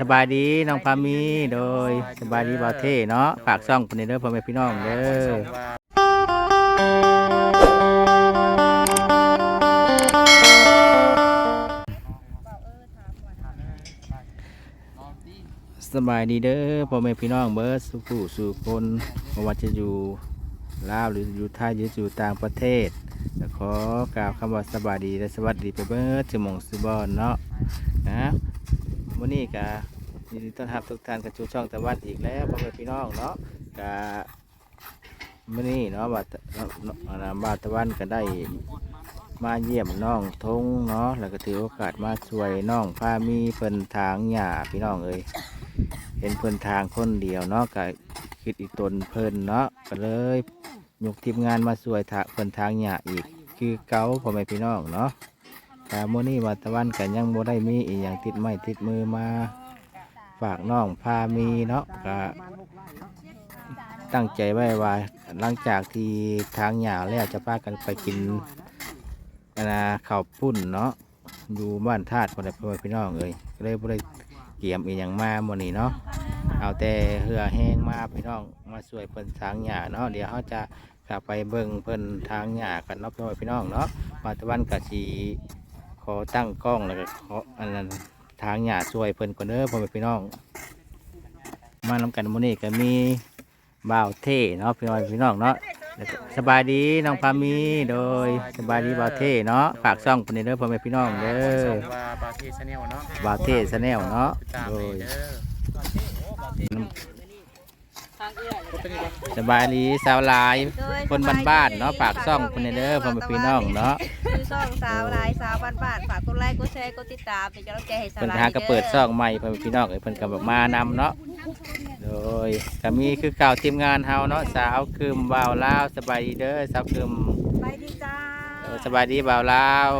สบายดีน้องพามีโดยสบายดีบ่าวเท่เนาะฝากซ่องคนนี้เด้อพ่อแม่พี่น้องเด้อ สบายดีเด้อพ่อแม่พี่น้องเบิร์ดสุขุสู่คนม่ว่าจะอยู่ลาวหรืออยู่ไทยหรืออยู่ต่างประเทศก็ขอกล่าวคำว่าสบายดีและสวัสดีไปเบิร์ดสมองสุบอนเนาะนะ วันนี้ก็ยินดีต้อนรับทุกท่านกับชูช่องตะวันอีกแล้วพ่อแม่พี่น้องเนาะกะมื่อนี้เนาะบาตอ่าบาตะวันก็ได้มาเยี่ยมน้องทงเนาะแล้วก็ถือโอกาสมาช่วยน้องพามีเพิ่นทางหญ้าพี่น้องเอ้ยเห็นเพิ่นทางคนเดียวเนาะก็คิดอีกตนเพิ่นเนาะก็เลยยกทีมงานมาช่วยทางเพิ่นทางหญ้าอีก คือเก่าพ่อแม่พี่น้องเนาะ แต่มื่อนี้บาตะวันก็ยังบ่ได้มีอีกอย่างติดไม้ติดมือมาฝากน้องพามีเนาะก็ตั้งใจไว้ว่าหลังจากที่ทางหยาแล้วจะพากันไปกินนะข้าวปุ้นเนาะอยู่บ้านธาตุคนใดพ่อพี่น้องเอ้ยก็เลยบ่ได้เกี่ยมอีหยังมาโมนี้เนาะเอาแต่เหือแห้งมาพี่น้องมาช่วยเพิ่นทางหยาเนาะเดี๋ยวเขาจะกลับไปเบิ่งเพิ่นทางหยากันเนาะพ่อแม่พี่น้องเนาะมาตะวันกะสี ขอตั้งกล้องแล้วก็ขออันนั้นทางหยาช่วยเพิ่นก่อนเด้อพ่อแม่พี่น้อง มานำกันมื้อนี้ก็มีบ่าวเท่เนาะพี่น้องพี่น้องเนาะแล้วก็สบายดีน้องพามีโดยสบายดีบ่าวเท่เนาะฝากซ่องคนนี้เด้อพ่อแม่พี่น้องเด้อส่งว่าบาร์ที่ชาแนลเนาะบ่าวเท่ชาแนลเนาะติดตามโดเลยย เด้อเป็นยังไง สบายดีสาวหลาย คนบ้านๆเนาะฝากซ่องคนนี้เด้อพ่อแม่พี่น้องเนาะคือซ่องสาวลายสาวบ้านบ้านๆฝากกดไลค์กดแชร์กดติดตามเป็นกำลังใจให้สาวเพิ่นลายก็หาก็เปิดซ่องใหม่พ่อแม่พี่น้องเอ้ยเพิ่นก็แบบมานำเนาะโดยก็มีคือเก่าทีมงานเฮาเนาะสาวคืมบ่าวลาวสบายดีเด้อสาวคืมไปดีจ้าเออสบายดีบ่าวลาว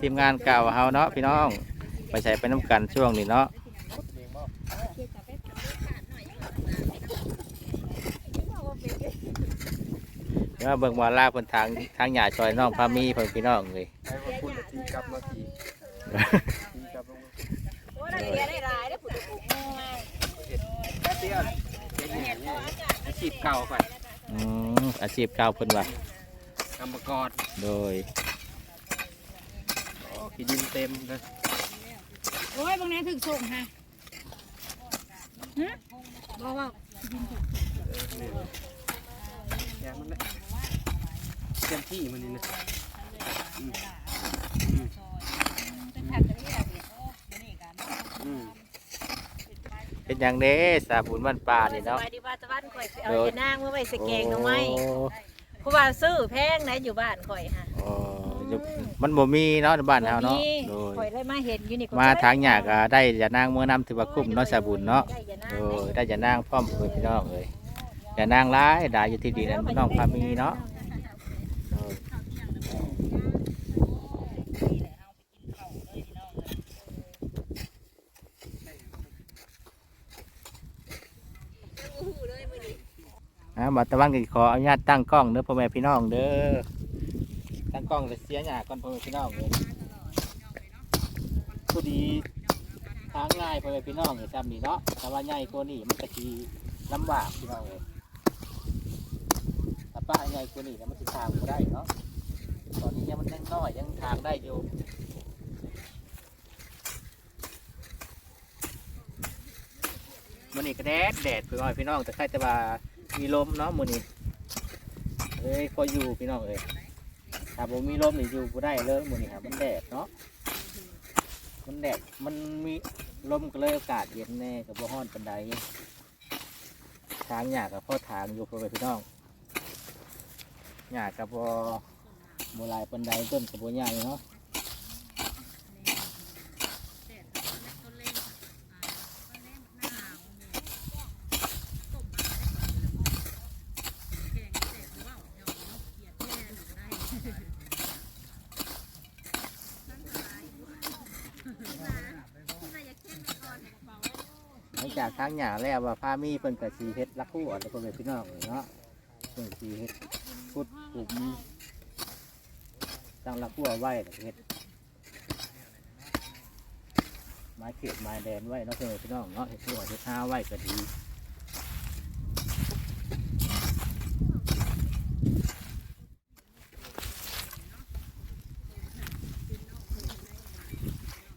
ทีมงานเก่าเฮาเนาะพี่น้อง ไปใช้ไปน้ำกันช่วงนี้เนาะเดี๋ยว มาเบิ่งบ่าวลาวเพิ่นทางทางหญ้าซอยน้องพามีเพิ่นพี่น้องเลยไอ้คนพูดทีกลับมาทีทีกลับลงโอ้ยเรียนได้หลายได้ผุดผุดง่ายเตี้ยเตี้ยเนี่ยเนี่ยอาชีพเก่าก่อนอืมอาชีพเก่าเพิ่นว่ากรรมกรโดยโอ้ขี้ดินเต็มเลยโอ้ยบางแนี้ถึงส่งฮะฮะบอกว่าแกมันเลยเต็ม ที่มันนี่นะอืมอืมเป็นอย่างเด้สาบุญบ้านป่านี่สเนาะบายดีบ้านตะวันข่อยไปเอาจะนางเมื่อไว้สแกงหน่อไม้โอ้เพราะว่าซื้อแพงนะอยู่บ้านข่อยฮะโอ้อยู่มันบ่มีเนาะในบ้านเฮาเนาะมีโดยข่อยได้มาเห็นอยู่นี่ก็มาทางหยาก็ได้อย่านางเมื่อนำถือว่าคุ้มเนาะสาบุญเนาะได้อย่านางโอ้ยได้อย่านางพร้อมเพื่อนพี่น้องเลยอย่านางร้ายด่าอยู่ที่ดีนั้นน้องพามีเนาะโอ้ย อ่าบัตะวันก็ขออนุญาตตั้งกล้องเด้อพ่อแม่พี่น้องเด้อตั้งกล้องเลยเสียหยาก่อนพ่อแม่พี่น้องเลยผู้ดีทางง่ายไปเลยพี่น้องเลยจำนี่เนาะแต่ว่าใหญ่กว่านี้มันก็ทีลำบากพี่น้องเลยถ้าป้าใหญ่กว่านี้แล้วมันจะทางก็ได้เนาะตอนนี้ยังมันยังน้อยยังทางได้อยู่มันนี่ก็แดดแดดพี่น้องพี่น้องแต่ใครจะว่า มีลมเนาะมือนี้เอ้ยพออยู่พี่น้องเอ้ยถ้าผมมีลมนี่อยู่ก็ได้เลยมือนี้ครับมันแดดเนาะมันแดดมันมีลมก็เลยอากาศเย็นแน่กับบ่ฮ้อนปันไดทางหยากับพ่อทางอยู่พ่อพี่น้องหยากับบ่โบหลายปันไดต้นกับบ่ใหญ่เนาะ จากทางหยาแล้วว่าพามีเพิ่นกับสีเฮ็ดลักคู่อ่อนแล้วพ่อไปพี่น้องเนาะเพิ่นสีเฮ็ดพุดกลุ่มตั้งลักคู่เอาไว้เฮ็ดไม้เขียดไม้แดนไว้เนาะเพื่อนพี่น้องเนาะเฮ็ดคู่อ่อนเฮ็ดท้าไว้ก็ดี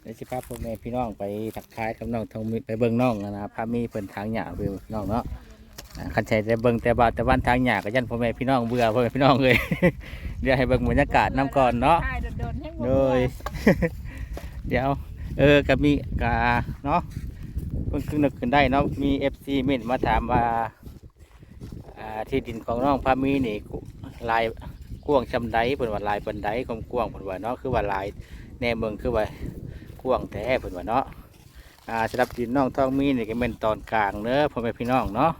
เดี๋ ยวสิพาพ่อแม่พี่น้องไปทักทายกับน้องทองมีไปเบิ่งน้องนะนะพามีเพิ่นทางหยาไปเบิ่งพี่น้องเนาะอ่าคันใช้แต่เบิ่งแต่บ้านแต่บ้านทางหยาก็ยันพ่อแม่พี่น้องเบื่อพ่อแม่พี่น้องเลย เดี๋ยวให้เบิ่งบรรยากาศน้ำก่อนเนาะ ใช่โดนๆให้หมดโดยเดี๋ยว เออกับมีกาเนาะเพิ่งขึ้นนึกขึ้นได้เนาะมีเอฟซีเมนมาถามว่าอ่า ที่ดินของน้องพามีนี่กุลายกว้างชำไดเพิ่นว่าลายบันไดของกว้างเพิ่นว่าเนาะคือว่าลายแนเมืองคือว่า กว้างแท้เพิ่นว่าเนาะอ่าสำหรับดินน้องทองมีนี่ก็เป็นตอนกลางเน้อพ่อแม่พี่น้องเนาะ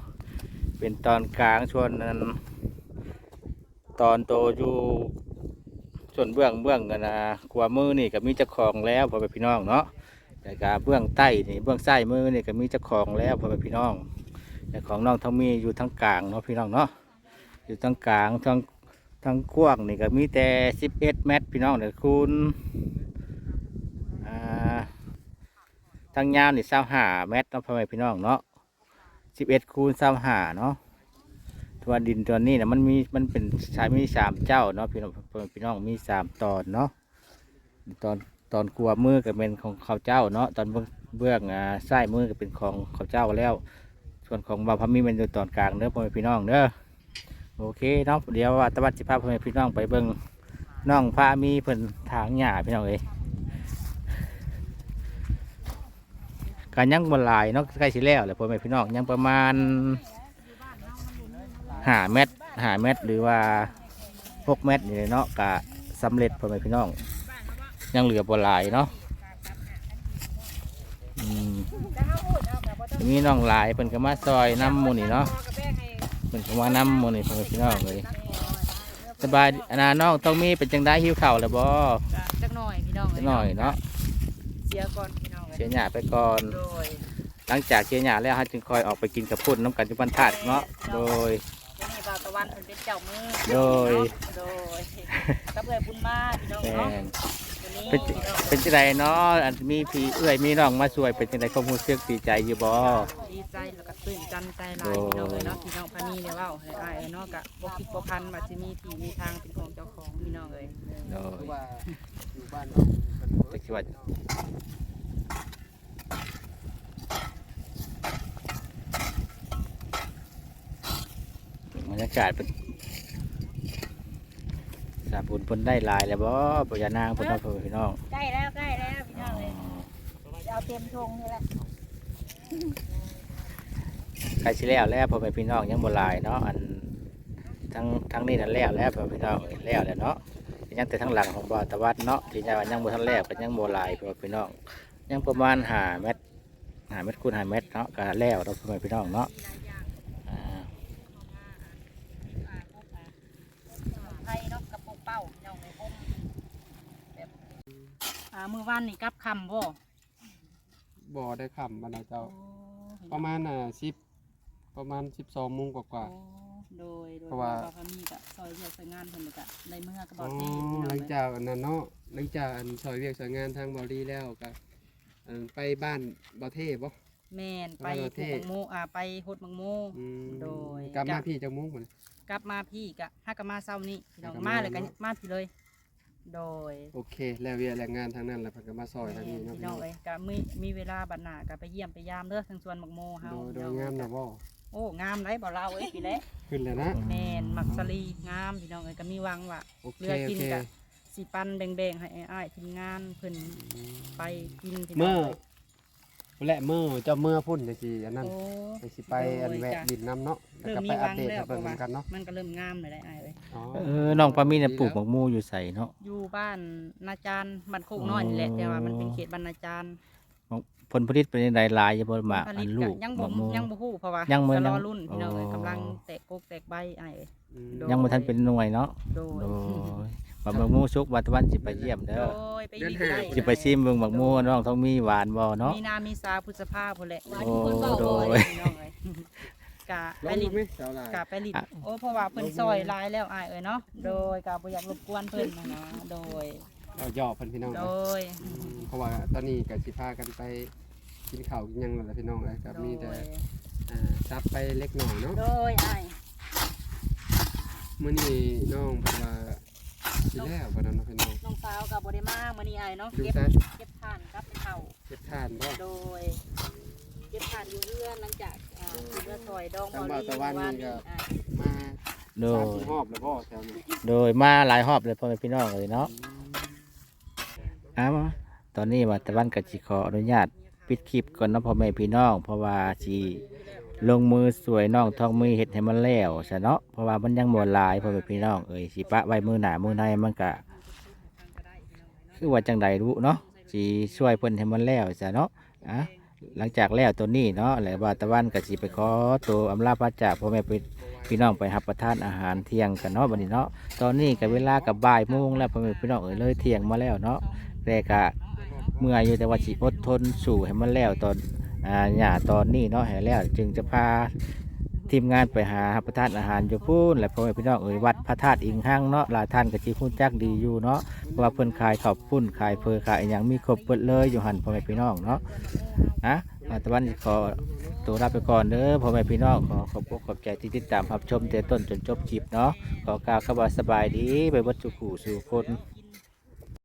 เป็นตอนกลางส่วนนั้นตอนโตอยู่ส่วนเบื้องเบื้องกันนะกว่ามือนี่ก็มีเจ้าของแล้วพ่อแม่พี่น้องเนาะแต่กาเบื้องใต้นี่เบื้องใต้มือนี่ก็มีเจ้าของแล้วพ่อแม่พี่น้องแต่ของน้องทั้งมีอยู่ทั้งกลางเนาะพี่น้องเนาะอยู่ทั้งกลางทั้งทั้งกว้างนี่ก็มีแต่11เมตรพี่น้องเดี๋ยวคุณอ่า ทั้งยาวนี่25เมตรเนาะพ่อแม่พี่น้องเนาะ11คูณ25เนาะตัวดินตัวนี้นะมันมีมันเป็นใช้มีสามเจ้าเนาะพี่น้องพี่น้องมีสามตอนเนาะตอนตอนกลัวมือก็เป็นของเขาเจ้าเนาะตอนเบื้องเบื้องอ่าไส้มือก็เป็นของเขาเจ้าแล้ว ส่วนของบาวพมีเป็นอยู่ตอนกลางเด้อพ่อแม่พี่น้องเด้อโอเคเนาะเดี๋ยวว่าตะวันสิพาพ่อแม่พี่น้องไปเบิ่งน้องพามีเพิ่นทางหญ้าพี่น้องเอ้ การยังบนลายเนาะใกล้สิแล้วแหละพ่อแม่พี่น้องยังประมาณหาเม็ดหาเม็ดหรือว่าหกเม็ดนี่เนาะกะสำเร็จพ่อแม่พี่น้อง ยังเหลือบหลายเนาะอืมมีน้องหลายเพิ่นก็มาซอยน้ำหมูนี่เนาะเพิ่นก็มาน้ำหมูนี่พ่อแม่พี่น้องเลยสบายอนาน้องต้องมีเป็นจังได้หิวข้าวแล้วบ่จักหน่อยพี่น้องจักหน่อยเนาะเสียก่อนพี่น้อง เสียหญ้าไปก่อน โดยหลังจากเสียหญ้าแล้วฮะจึงคอยออกไปกินกับพุ่นน้ำกันจุบันธาตุเนาะโดยวันนี้บ่าวตะวันเพิ่นเป็นเจ้ามือโดย โดยกับเอื้อยบุญมาพี่น้องแม่เนาะนวันนี้เป็นพี่น้องเป็นจังไดเนาะอันมีพี่เอื้อยมีน้องมาช่วยเป็นจังไดความรู้สึกดีใจอยู่บ่ ดีใจแล้วก็ตื่นตันใจหลายพี่น้องเลยเนาะพี่น้องพานีเนี่ยเว้าให้อ้ายเนาะกะบ่คิดบ่พันว่าสิมีที่มีทางเป็นของเจ้าของพี่น้องเอ้ยโดคืยอว่าอยู่บ้านน้องเพิ่นจักสิว่า รรยากาศเป็นสาบุญเพิ่นได้หลายแล้วบ่ปยานางเพิ่นเอาเพิ่นพี่น้องใกล้แล้วใกล้แล้วพี่น้องเอ้ยจะเอาเต็มทงนี่แหละใครสิแล้วแล้วพ่อแม่พี่น้องยังบ่หลายเนาะอันทั้งทั้งนี้นั่นแล้วแล้วพ่อแม่พี่น้องแล้วแล้วเนาะยังแต่ทั้งหลังของบ่อตะวัดเนาะที่ยังว่ายังบ่ทันแล้วก็ยังบ่หลายพ่อแม่พี่น้องยังประมาณ5เมตร5เมตรคูณ5เมตรเนาะก็แล้วเนาะพ่อแม่พี่น้องเนาะอ่า ไทยเนาะกระปุกเป้าพี่น้องเอ้ยผม อ่ามือวันนี่กลับคำบ่บ่ได้ค่ำบรรดาเจ้า ประมาณน่ะ10ประมาณ12โมงกว่า โอ้โดยโดยเพราะว่า บ่พมีกะซอยเรียกซอยงานเพิ่นนี่กะในเมื่อก็ๆบ่อ๋อที่พี่น้องหลังเอ้ยจากอันนั้นเนาะหลังจากอันซอยเวียกซอยงานทางบอดีแล้วก็อันไปบ้านบ่เทพบ่ แม่นไปไปประเทถูศกมังโมอ่าไปโฮดมังโม อืมโดย กลับมาพี่จังมุ้งพุ่น กลับมาพี่กะฮักกะมาเช้านี้พี่น้องฮักกะมามาเลยกันเนาะ มาพี่เลย โดยโอเค แล้วเวียกแรงงานทางนั้นแล้วเพิ่นก็มาซอยทางนี้เนาะพี่พี่น้น้อองงเอ้ยกะมีมีเวลาบัดหน้ากะไปเยี่ยมไปยามเด้อทางสวนมังโมเฮาโดยโดพี่ยน้องงามนะบ่โอ้งามไรบ่เราเอ้ยพี่แหละขึ้นแล้วนะแม่นมักสลีงามพี่น้องเอ้ยก็มีหวังว่า โอเคเรือโอกินเค กะสิปันแบ่งๆให้อ้ายๆทีมงานเพิ่นไปกินพี่น้เมื่ออง และเมื่อเจ้าเมื่อพุ่นจังซี่อันนั้นโอ้ไปสิไปอันแวะโดยจ้ะดินน้ำเนาะแล้วเริ่มก็มีไปหอัปวังเดตแล้วให้เพเบิ่งราะว่ากันเนาะมันก็เริ่มงามเลยได้อ้ายเอ้ยอ๋อเออน้องปามีเนี่ยปลูกหมกมูอยู่ใส่เนาะ อยู่บ้านนาจารย์บ้านโคกน้อยนี่แหละอ๋อแต่ว่ามันเป็นเขตบ้านนาจารย์ผลผลิตเป็นใดหลายอยู่บ่มาผอัลินตลูก็กยังหมบ่กมูยังบ่ฮู้เพราะว่ายังบ่จะรยัองรุ่นพี่น้องเอ้ยอ๋อ กำลังแตกกกแตกใบอ้ายเอ้ยอืมโดยยังบ่ทันเป็นหน่วยเนาะโดย โดย บักหมกมูสุกวันตะวันสิไปเยี่ยมเด้อโดยไปดีได้สิไปชิมเบิ่งหมกมูน้องต้องมีหวานบ่เนาะ มีนามีสาพฤษภาพุ่นแหละโอ้โดยพี่น้องเอ้ยกะลไปองลิดูนไหมสาวหลายกะไปลินโอ้เพราะว่าเพิ่นซอยหลายแล้วอ้ายเอ้ยเนาะโดยกะบ่อยากรบกวนเพิ่นนะนะโดย เราหยอกเพิ่นพี่น้องโดเอ้ยยอืมเพราะว่าตอนนี้ก็สิพากันไปกินข้าวกินหยังแล้วล่ะพี่น้องเอ้ยก็โดมียแต่อ่าซับไปเล็กน้อยเนาะโดยอ้ายมื้อนี้น้องเพิ่นว่า สิแล้วบ่นั้นเนาะพี่น้องน้องสาวกับบ่ได้มามื้อนี้อ้ายเนาะดูเก็บซะเก็บทานกับเป็นเฒ่าเฮ็ดทานบ่ โดย เก็บทานอยู่เรือนหลังจากอ่าที่เมื่อซอยดองทางเบาบ่าวตะวันนี่ก็อ่ามาโดสามย สี่รอบแล้วบ่แถวนี้โดยมาหลายรอบเลยพ่อแม่พี่น้องเลยเนาะเอ้าตอนนี้ว่าตะวันกับจิขออนุญาตปิดคลิปก่อนเนาะพ่อแม่พี่น้อง เพราะว่าสิ ลงมือสวยน้องทองมือเฮ็ดให้มันแล้วซะเนาะเพราะว่ามันยังบ่หลายพ่อแม่พี่น้องเอ้ยสิปะไว้มือหนามือในมันก็คือว่าจังใดรู้เนาะสิช่วยเพิ่นให้มันแล้วซะเนาะอะหลังจากแล้วตัวนี้เนาะแล้วว่าตะวันก็สิไปขอตัวอำลาพระจากพ่อแม่พี่พี่น้องไปรับประทานอาหารเที่ยงกันเนาะบัดนี้เนาะตอนนี้กับเวลากับบ่ายโมงแล้วพ่อแม่พี่น้องเอ๋ยเลยเที่ยงมาแล้วเนาะแต่กะเมื่อยอยู่แต่ว่าสิอดทนสู่ให้มันแล้วตอน อ่าหย่าตอนนี้เนาะให้แล้วจึงจะพาทีมงานไปหารับประทานอาหารอยู่พูนและพ่อแม่พี่น้องเอ๋ยวัดพระธาตุอิงห้างเนาะหลายท่านก็จีพูนจักดีอยู่เนาะว่าเพิ่นขายข้าวปุ้นขายเพอขายอย่างมีครบเปิดเลยอยู่หันพ่อแม่พี่น้องเนาะนะอาตะวันขอตัวลาไปก่อนเด้อพ่อแม่พี่น้องขอขอบอกขอบใจที่ติดตามรับชมแต่ต้นจนจบคลิปเนาะขอกล่าวคำว่าสบายดีไปวัดสุขูสู่คน